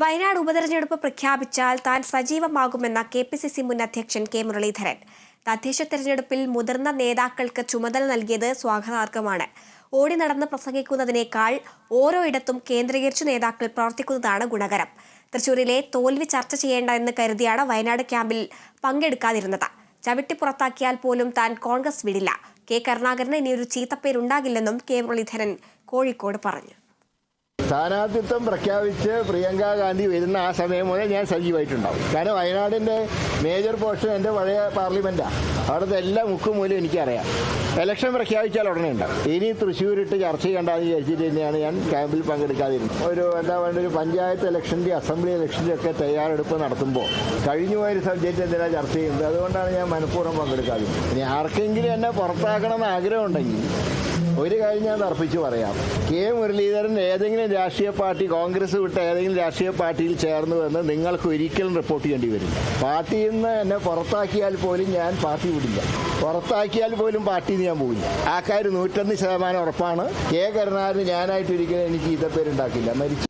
വയനാട് ഉപതെരഞ്ഞെടുപ്പ് പ്രഖ്യാപിച്ചാൽ താൻ സജീവമാകുമെന്ന കെ പി സി സി മുൻ അധ്യക്ഷൻ കെ മുരളീധരൻ. തദ്ദേശ തെരഞ്ഞെടുപ്പിൽ മുതിർന്ന നേതാക്കൾക്ക് ചുമതല നൽകിയത് സ്വാഗതാർഹമാണ്. ഓടി നടന്ന് പ്രസംഗിക്കുന്നതിനേക്കാൾ ഓരോ ഇടത്തും കേന്ദ്രീകരിച്ചു നേതാക്കൾ പ്രവർത്തിക്കുന്നതാണ് ഗുണകരം. തൃശൂരിലെ തോൽവി ചർച്ച ചെയ്യേണ്ട എന്ന് കരുതിയാണ് വയനാട് ക്യാമ്പിൽ പങ്കെടുക്കാതിരുന്നത്. ചവിട്ടി പുറത്താക്കിയാൽ പോലും താൻ കോൺഗ്രസ് വിടില്ല. കെ കരുണാകരന് ഇനിയൊരു ചീത്തപ്പേരുണ്ടാകില്ലെന്നും കെ മുരളീധരൻ കോഴിക്കോട് പറഞ്ഞു. സ്ഥാനാർത്ഥിത്വം പ്രഖ്യാപിച്ച് പ്രിയങ്ക ഗാന്ധി വരുന്ന ആ സമയം മുതൽ ഞാൻ സജീവമായിട്ടുണ്ടാവും. കാരണം വയനാടിന്റെ മേജർ പോർഷൻ എന്റെ പഴയ പാർലമെന്റാണ് അവിടുത്തെ എല്ലാ മുക്കും മൂലം എനിക്കറിയാം. ഇലക്ഷൻ പ്രഖ്യാപിച്ചാൽ ഉടനെ ഉണ്ടാവും. ഇനി തൃശ്ശൂരിട്ട് ചർച്ച ചെയ്യേണ്ടെന്ന് വിചാരിച്ചിട്ട് തന്നെയാണ് ഞാൻ ക്യാമ്പിൽ പങ്കെടുക്കാതിരുന്നത്. ഒരു എന്താ വേണ്ട ഒരു പഞ്ചായത്ത് ഇലക്ഷന്റെ അസംബ്ലി ഇലക്ഷന്റെ ഒക്കെ തയ്യാറെടുപ്പ് നടത്തുമ്പോൾ കഴിഞ്ഞു പോയൊരു സബ്ജക്റ്റ് എന്തിനാണ് ചർച്ച ചെയ്യുന്നത്? അതുകൊണ്ടാണ് ഞാൻ മനഃപൂർവം പങ്കെടുക്കാതിരുന്നത്. ഇനി ആർക്കെങ്കിലും എന്നെ പുറത്താക്കണം എന്ന് ആഗ്രഹമുണ്ടെങ്കിൽ ഒരു കാര്യം ഞാൻ തർപ്പിച്ച് പറയാം. കെ മുരളീധരൻ ഏതെങ്കിലും രാഷ്ട്രീയ പാർട്ടി കോൺഗ്രസ് വിട്ട ഏതെങ്കിലും രാഷ്ട്രീയ പാർട്ടിയിൽ ചേർന്നു എന്ന് നിങ്ങൾക്ക് ഒരിക്കലും റിപ്പോർട്ട് ചെയ്യേണ്ടി വരും പാർട്ടിയിൽ നിന്ന് എന്നെ പുറത്താക്കിയാൽ പോലും ഞാൻ പാർട്ടി വിടില്ല. പുറത്താക്കിയാൽ പോലും നിന്ന് ഞാൻ പോകില്ല ആ കാര്യം നൂറ്റൊന്ന് ശതമാനം ഉറപ്പാണ്. കെ കരുണാകരന് ഞാനായിട്ടൊരിക്കലും എനിക്ക് ഇതപ്പേരുണ്ടാക്കില്ല മരിച്ചു